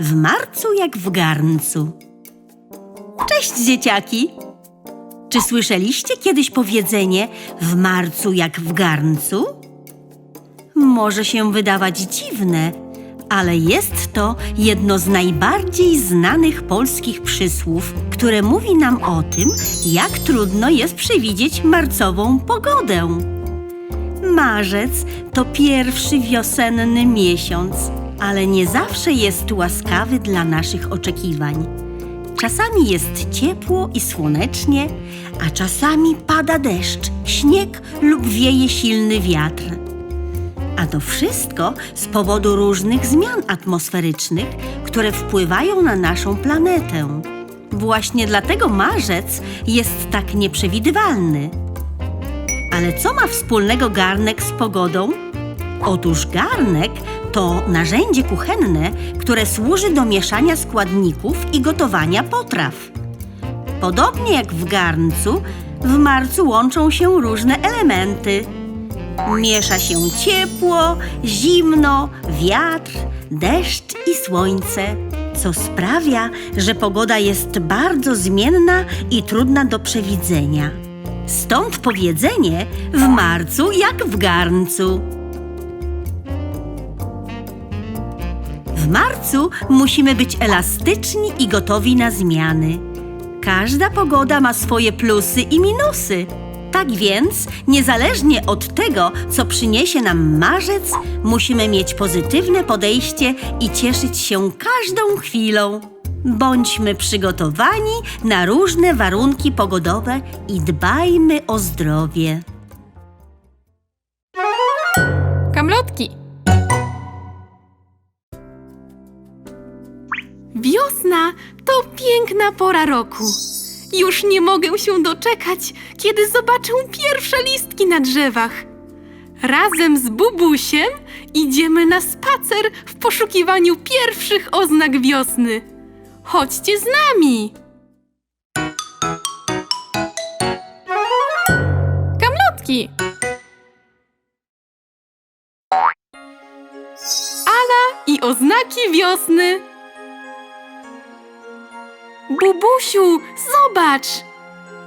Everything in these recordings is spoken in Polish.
W marcu jak w garncu. Cześć, dzieciaki! Czy słyszeliście kiedyś powiedzenie w marcu jak w garncu? Może się wydawać dziwne, ale jest to jedno z najbardziej znanych polskich przysłów, które mówi nam o tym, jak trudno jest przewidzieć marcową pogodę. Marzec to pierwszy wiosenny miesiąc, ale nie zawsze jest łaskawy dla naszych oczekiwań. Czasami jest ciepło i słonecznie, a czasami pada deszcz, śnieg lub wieje silny wiatr. A to wszystko z powodu różnych zmian atmosferycznych, które wpływają na naszą planetę. Właśnie dlatego marzec jest tak nieprzewidywalny. Ale co ma wspólnego garnek z pogodą? Otóż garnek to narzędzie kuchenne, które służy do mieszania składników i gotowania potraw. Podobnie jak w garncu, w marcu łączą się różne elementy. Miesza się ciepło, zimno, wiatr, deszcz i słońce, co sprawia, że pogoda jest bardzo zmienna i trudna do przewidzenia. Stąd powiedzenie w marcu jak w garncu. W marcu musimy być elastyczni i gotowi na zmiany. Każda pogoda ma swoje plusy i minusy. Tak więc, niezależnie od tego, co przyniesie nam marzec, musimy mieć pozytywne podejście i cieszyć się każdą chwilą. Bądźmy przygotowani na różne warunki pogodowe i dbajmy o zdrowie. Kamlotki! Wiosna to piękna pora roku. Już nie mogę się doczekać, kiedy zobaczę pierwsze listki na drzewach. Razem z Bubusiem idziemy na spacer w poszukiwaniu pierwszych oznak wiosny. Chodźcie z nami! Kamlotki! Ala i oznaki wiosny. Bubusiu, zobacz!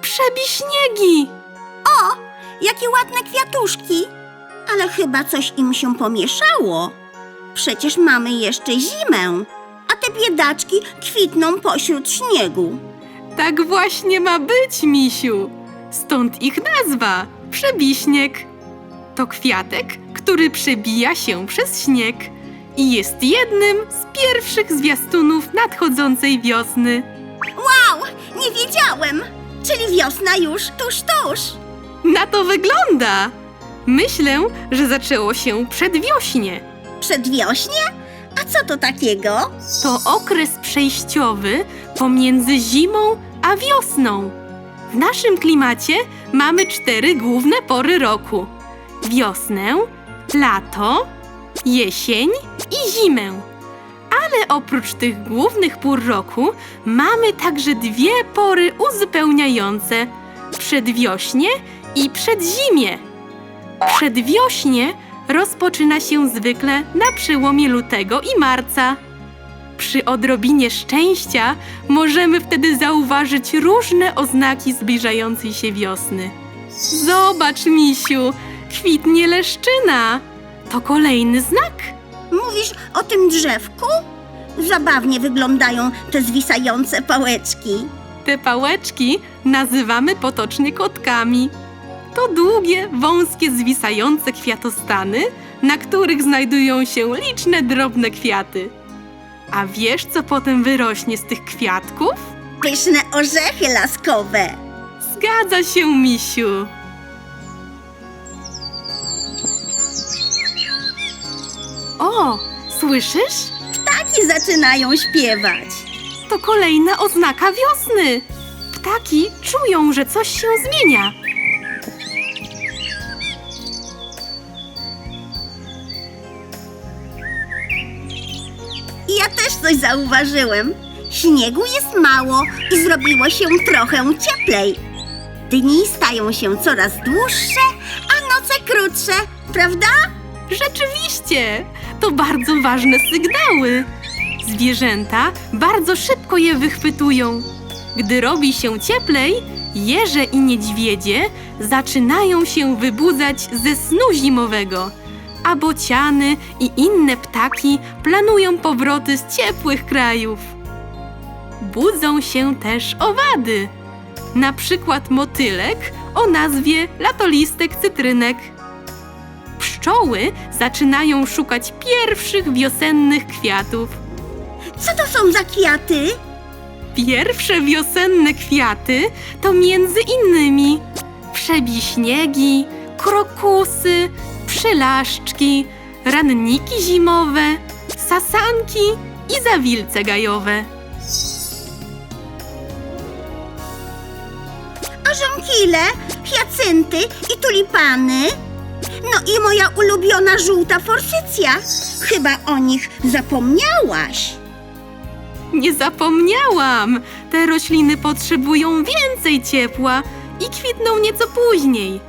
Przebiśniegi! O, jakie ładne kwiatuszki! Ale chyba coś im się pomieszało. Przecież mamy jeszcze zimę, te biedaczki kwitną pośród śniegu. Tak właśnie ma być, misiu. Stąd ich nazwa przebiśnieg. To kwiatek, który przebija się przez śnieg i jest jednym z pierwszych zwiastunów nadchodzącej wiosny. Wow, nie wiedziałem! Czyli wiosna już tuż, tuż. Na to wygląda! Myślę, że zaczęło się przedwiośnie. Przedwiośnie? A co to takiego? To okres przejściowy pomiędzy zimą a wiosną. W naszym klimacie mamy cztery główne pory roku: wiosnę, lato, jesień i zimę. Ale oprócz tych głównych pór roku mamy także dwie pory uzupełniające: przedwiośnie i przedzimie. Przedwiośnie rozpoczyna się zwykle na przełomie lutego i marca. Przy odrobinie szczęścia możemy wtedy zauważyć różne oznaki zbliżającej się wiosny. Zobacz, misiu, kwitnie leszczyna. To kolejny znak. Mówisz o tym drzewku? Zabawnie wyglądają te zwisające pałeczki. Te pałeczki nazywamy potocznie kotkami. To długie, wąskie, zwisające kwiatostany, na których znajdują się liczne drobne kwiaty. A wiesz, co potem wyrośnie z tych kwiatków? Pyszne orzechy laskowe. Zgadza się, misiu. O, słyszysz? Ptaki zaczynają śpiewać. To kolejna oznaka wiosny. Ptaki czują, że coś się zmienia. Coś zauważyłem. Śniegu jest mało i zrobiło się trochę cieplej. Dni stają się coraz dłuższe, a noce krótsze, prawda? Rzeczywiście, to bardzo ważne sygnały. Zwierzęta bardzo szybko je wychwytują. Gdy robi się cieplej, jeże i niedźwiedzie zaczynają się wybudzać ze snu zimowego, a bociany i inne ptaki planują powroty z ciepłych krajów. Budzą się też owady, na przykład motylek o nazwie latolistek cytrynek. Pszczoły zaczynają szukać pierwszych wiosennych kwiatów. Co to są za kwiaty? Pierwsze wiosenne kwiaty to między innymi przebiśniegi, krokusy, przylaszczki, ranniki zimowe, sasanki i zawilce gajowe. Orzonkile, hiacynty i tulipany. No i moja ulubiona żółta forsycja. Chyba o nich zapomniałaś. Nie zapomniałam! Te rośliny potrzebują więcej ciepła i kwitną nieco później.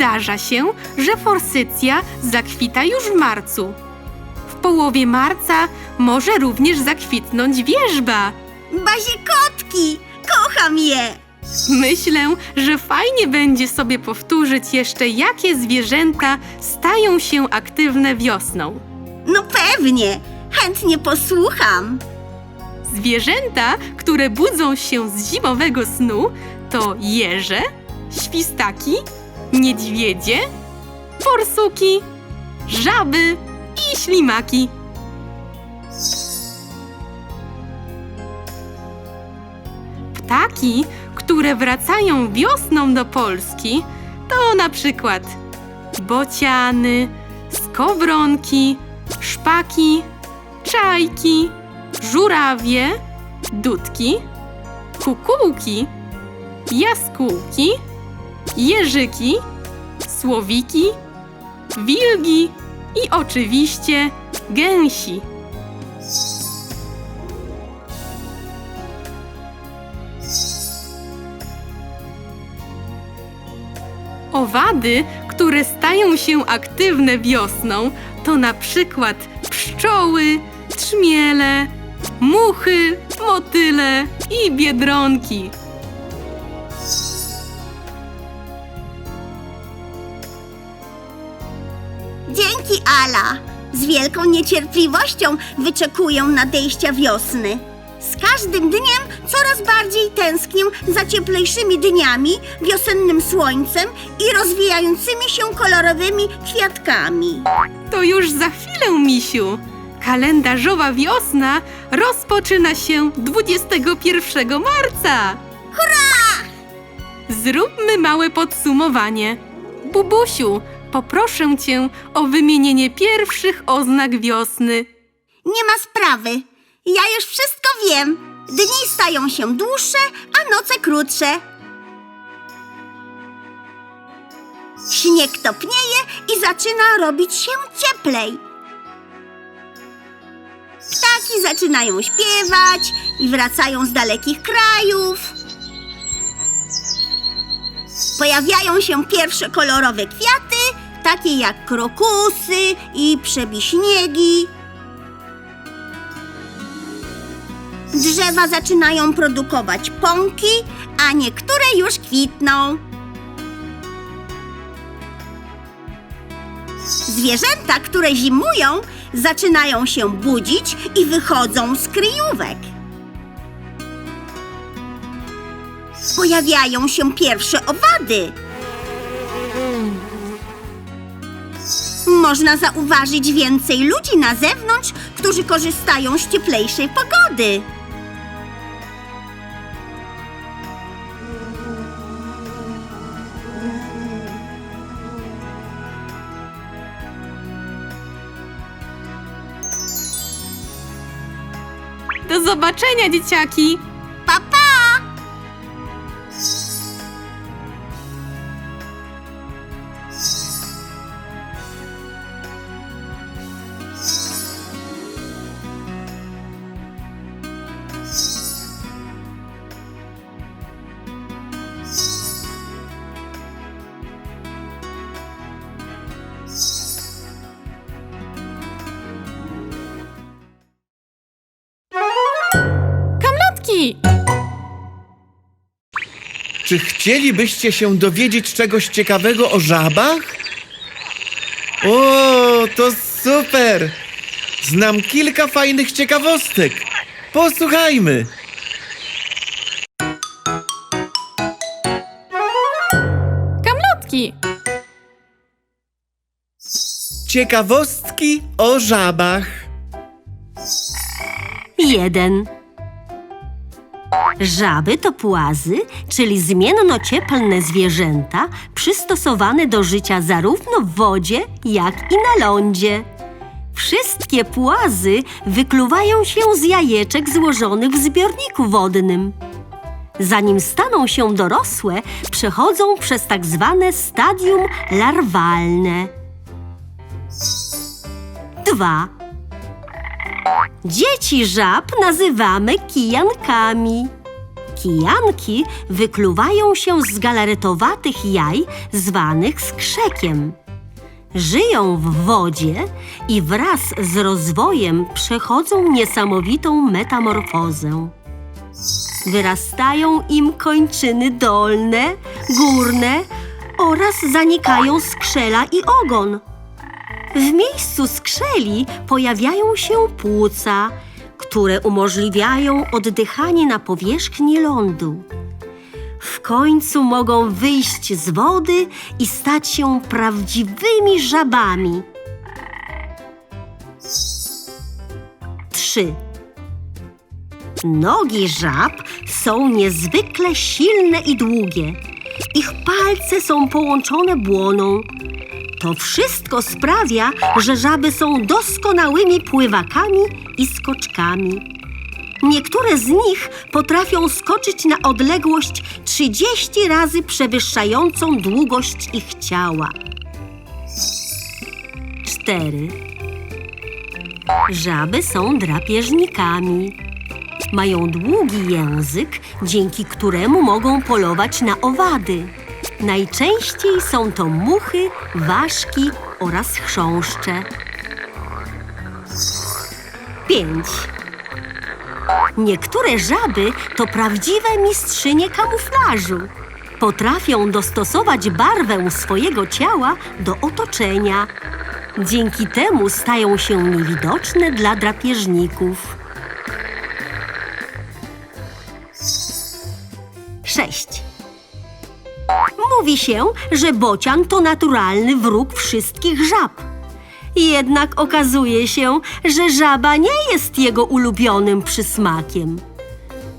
Zdarza się, że forsycja zakwita już w marcu. W połowie marca może również zakwitnąć wierzba. Bazie kotki, kocham je. Myślę, że fajnie będzie sobie powtórzyć jeszcze, jakie zwierzęta stają się aktywne wiosną. No pewnie, chętnie posłucham. Zwierzęta, które budzą się z zimowego snu, to jeże, świstaki, niedźwiedzie, porsuki, żaby i ślimaki. Ptaki, które wracają wiosną do Polski, to na przykład bociany, skowronki, szpaki, czajki, żurawie, dudki, kukułki, jaskółki, jeżyki, słowiki, wilgi i oczywiście gęsi. Owady, które stają się aktywne wiosną, to na przykład pszczoły, trzmiele, muchy, motyle i biedronki. Ala. Z wielką niecierpliwością wyczekuję nadejścia wiosny. Z każdym dniem coraz bardziej tęsknię za cieplejszymi dniami, wiosennym słońcem i rozwijającymi się kolorowymi kwiatkami. To już za chwilę, misiu. Kalendarzowa wiosna rozpoczyna się 21 marca. Hurra! Zróbmy małe podsumowanie. Bubusiu, poproszę cię o wymienienie pierwszych oznak wiosny. Nie ma sprawy. Ja już wszystko wiem. Dni stają się dłuższe, a noce krótsze. Śnieg topnieje i zaczyna robić się cieplej. Ptaki zaczynają śpiewać i wracają z dalekich krajów. Pojawiają się pierwsze kolorowe kwiaty, takie jak krokusy i przebiśniegi. Drzewa zaczynają produkować pąki, a niektóre już kwitną. Zwierzęta, które zimują, zaczynają się budzić i wychodzą z kryjówek. Pojawiają się pierwsze owady. Można zauważyć więcej ludzi na zewnątrz, którzy korzystają z cieplejszej pogody. Do zobaczenia, dzieciaki! Czy chcielibyście się dowiedzieć czegoś ciekawego o żabach? O, to super! Znam kilka fajnych ciekawostek. Posłuchajmy. Kamlotki! Ciekawostki o żabach. 1. Żaby to płazy, czyli zmienno-cieplne zwierzęta przystosowane do życia zarówno w wodzie, jak i na lądzie. Wszystkie płazy wykluwają się z jajeczek złożonych w zbiorniku wodnym. Zanim staną się dorosłe, przechodzą przez tak zwane stadium larwalne. 2. Dzieci żab nazywamy kijankami. Kijanki wykluwają się z galaretowatych jaj zwanych skrzekiem. Żyją w wodzie i wraz z rozwojem przechodzą niesamowitą metamorfozę. Wyrastają im kończyny dolne, górne oraz zanikają skrzela i ogon. W miejscu skrzeli pojawiają się płuca, które umożliwiają oddychanie na powierzchni lądu. W końcu mogą wyjść z wody i stać się prawdziwymi żabami. 3. Nogi żab są niezwykle silne i długie. Ich palce są połączone błoną. To wszystko sprawia, że żaby są doskonałymi pływakami i skoczkami. Niektóre z nich potrafią skoczyć na odległość 30 razy przewyższającą długość ich ciała. 4. Żaby są drapieżnikami. Mają długi język, dzięki któremu mogą polować na owady. Najczęściej są to muchy, ważki oraz chrząszcze. 5. Niektóre żaby to prawdziwe mistrzynie kamuflażu. Potrafią dostosować barwę swojego ciała do otoczenia. Dzięki temu stają się niewidoczne dla drapieżników. Mówi się, że bocian to naturalny wróg wszystkich żab. Jednak okazuje się, że żaba nie jest jego ulubionym przysmakiem.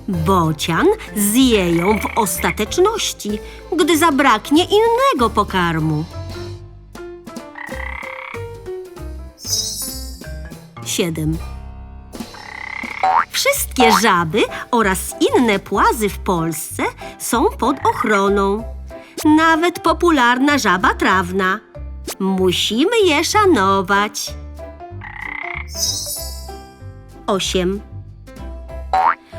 Bocian zje ją w ostateczności, gdy zabraknie innego pokarmu. 7. Wszystkie żaby oraz inne płazy w Polsce są pod ochroną. Nawet popularna żaba trawna. Musimy je szanować. 8.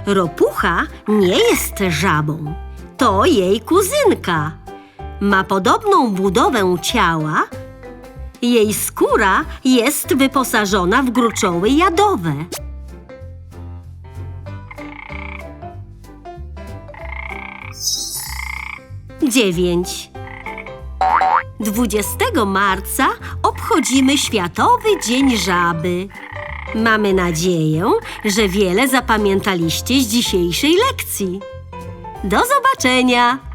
Ropucha nie jest żabą. To jej kuzynka. Ma podobną budowę ciała. Jej skóra jest wyposażona w gruczoły jadowe. 9. 20 marca obchodzimy Światowy Dzień Żaby. Mamy nadzieję, że wiele zapamiętaliście z dzisiejszej lekcji. Do zobaczenia!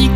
si